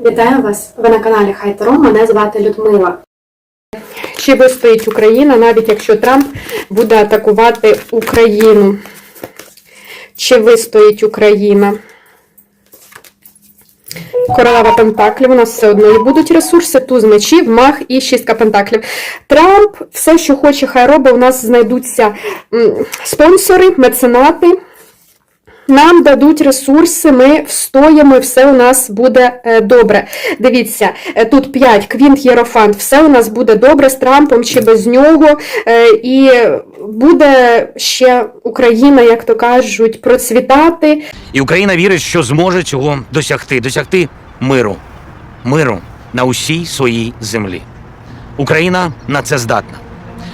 Вітаю вас! Ви на каналі Хайтаро. Мене звати Людмила. Чи вистоїть Україна, навіть якщо Трамп буде атакувати Україну? Чи вистоїть Україна? Королева Пентаклів, у нас все одно і будуть ресурси, туз мечів, маг і шістка Пентаклів. Трамп все, що хоче, хай робить, у нас знайдуться спонсори, меценати. Нам дадуть ресурси, ми встоїмо, і все у нас буде е, добре. Дивіться, е, тут 5, квінт Єрофант, все у нас буде добре з Трампом чи без нього. е, І буде ще Україна, як то кажуть, процвітати. І Україна вірить, що зможе цього досягти, досягти миру, миру на усій своїй землі. Україна на це здатна,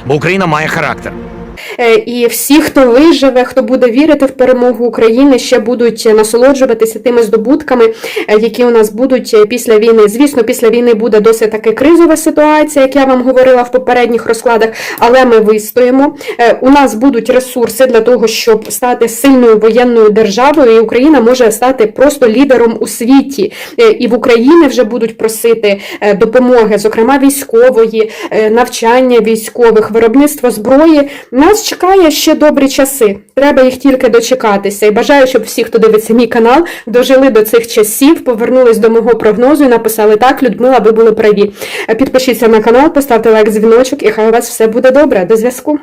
бо Україна має характер. Е, І всі, хто виживе, хто буде вірити в перемогу України, ще будуть насолоджуватися тими здобутками, е, які у нас будуть е, після війни. Звісно, після війни буде досить таки кризова ситуація, як я вам говорила в попередніх розкладах, але ми вистоїмо. У нас будуть ресурси для того, щоб стати сильною воєнною державою, і Україна може стати просто лідером у світі. І в Україні вже будуть просити допомоги, зокрема військової, навчання військових, виробництво зброї. Нас чекає ще добрі часи. Треба їх тільки дочекатися. І бажаю, щоб всі, хто дивиться мій канал, дожили до цих часів, повернулись до мого прогнозу і написали так, Людмила, ви були праві. Підпишіться на канал, поставте лайк, дзвіночок, і хай у вас все буде добре. До зв'язку.